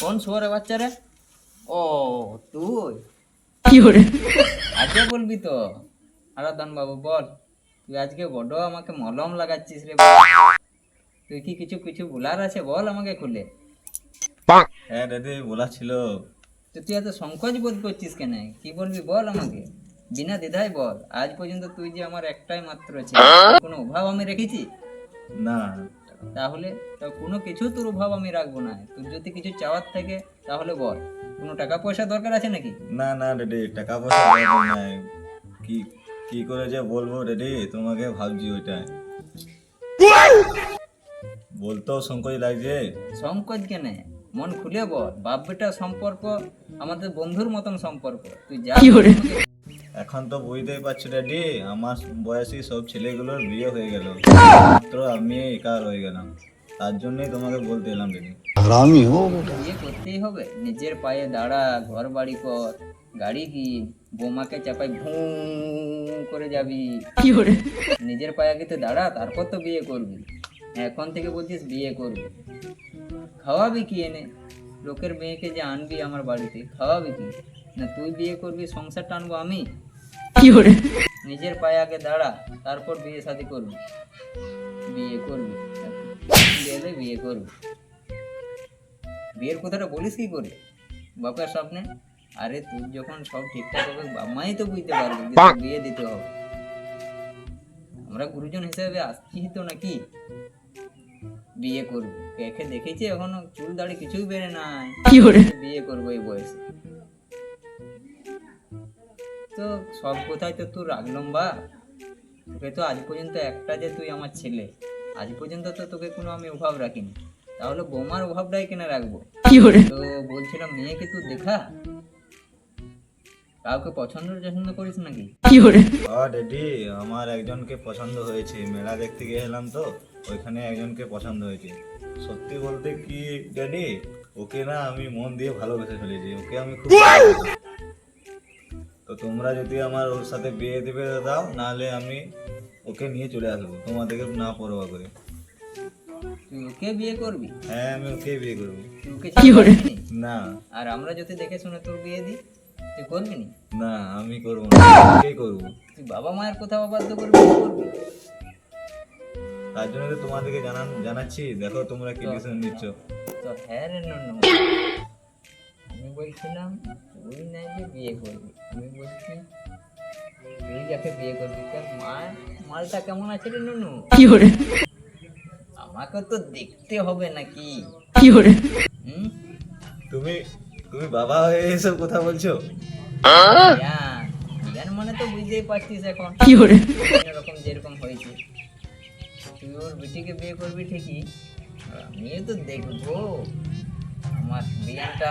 কোন শুয়ারে বাচ্চা রে? ও তুই। আজকে বলবি তো। আরাধন বাবু বল। তুই আজকে বড় আমাকে মলম লাগাচ্ছিস রে। তুই কি কিছু কিছু বলার আছে? বল আমাকে খুলে। হ্যাঁ রেডি বলা ছিল। তো তুই এত সংকোচ বোধ করছিস কেন? কি বলবি বল আমাকে? বিনা দ্বিধায় বল। আজ পর্যন্ত তুই যে আমার একটাই মাত্র ছিল কোনো অভাব আমি রেখেছি? না তাহলে তা কোনো কিছু তোর অভাব আমি রাখব না। তোর যদি কিছু চাওয়ার থাকে তাহলে বল। কোনো টাকা পয়সা দরকার আছে নাকি? না না রেডি। টাকা পয়সা দরকার নাই। কি কি করে যে বলব রেডি? তোমাকে ভাবছি ওইটাই। বলতেও সংকোচ লাগছে। সংকোচ কেন? মন খুলে বল। বাপ বেটার সম্পর্ক আমাদের বন্ধুর মতন সম্পর্ক। তুই যা এখন তো বুঝতেই পারছি রেডি আমার বয়সী সব ছেলেগুলোর বিয়ে হয়ে গেল। মাত্র আমি একা রয়ে গেলাম। তার জন্যই তোমাকে বলতে এলাম রেডি বিয়ে করতেই হবে। নিজের পায়ে দাঁড়া ঘর বাড়ি কর গাড়ি কি বোমাকে চাপাই ভুঁ করে যাবি। নিজের পায়ে আগে তো দাঁড়া তারপর তো বিয়ে করবি। এখন থেকে বলছিস বিয়ে করবি। খাওয়াবি কি এনে? লোকের মেয়েকে যে আনবি আমার বাড়িতে খাওয়াবি কি? না তুই বিয়ে করবি সংসার টানবো আমি? নিজের পায়ে আগে দাঁড়া তারপর বিয়ে শাদি করবি। বিয়ে করবি গেলে বিয়ে করবি। বিয়ের কথাটা বলিস কি করে? বাপের স্বপ্নে? আরে তুই যখন সব ঠিকঠাক হবে মাই তো বুঝতে পারবে বিয়ে দিতে হবে। আমরা গুরুজন হিসেবে আসছি তো নাকি? বিয়ে করব। কেকে দেখেছি এখনও চুল দাড়ি কিছুই বেড়ে নাই। বিয়ে করব এই বয়সে। তো সব কোথায় তো তোর রাখলাম বা। তোকে তো আজ পর্যন্ত একটা যে তুই আমার ছেলে আজ পর্যন্ত তো তোকে কোনো আমি অভাব রাখিনি। তাহলে বোমার অভাবটাই কেন রাখব? তো বলছিলাম মেয়েকে তুই দেখা। কাউকে পছন্দ পছন্দ করিস নাকি? রেডি আমার একজনকে পছন্দ হয়েছে। মেলা দেখতে গেছিলাম তো ওইখানে একজনকে পছন্দ হয়েছে। সত্যি বলতে কি ড্যাডি ওকে না আমি মন দিয়ে ভালোবেসে ফেলেছি। ওকে আমি খুব তোমরা যদি আমার ওর সাথে বিয়ে দেবে দাও নাহলে আমি ওকে নিয়ে চলে আসব। তোমাদেরকে না পরোয়া করে। তুই ওকে বিয়ে করবি? হ্যাঁ আমি ওকে বিয়ে করব। তুই ওকে না। আর আমরা যদি দেখে শুনে তোর বিয়ে দিই তুই করবি নি? না আমি করব না। ওকেই করব। তুই বাবা মায়ের কথা অবাধ্য করবি কি করবি? তার জন্য তো তোমাদেরকে জানান জানাচ্ছি। দেখো তোমরা কি ডিসিশন নিচ্ছ। তো হ্যাঁ রে নন্নু। বলছিলাম তুই নাই যে বিয়ে করবি। আমি বলছি তুই যাকে বিয়ে করবি তার মা মালটা কেমন আছে রে নন্নু আমাকে তো দেখতে হবে নাকি? হুম? তুমি তুমি বাবা হয়ে এসব কথা বলছো? মানে তো বুঝতেই পারছিস এখন। এরকম যেরকম হয়েছে। তুই ওর বেটিকে বিয়ে করবি ঠিকই আমিও তো দেখব। আমার বিয়ানটা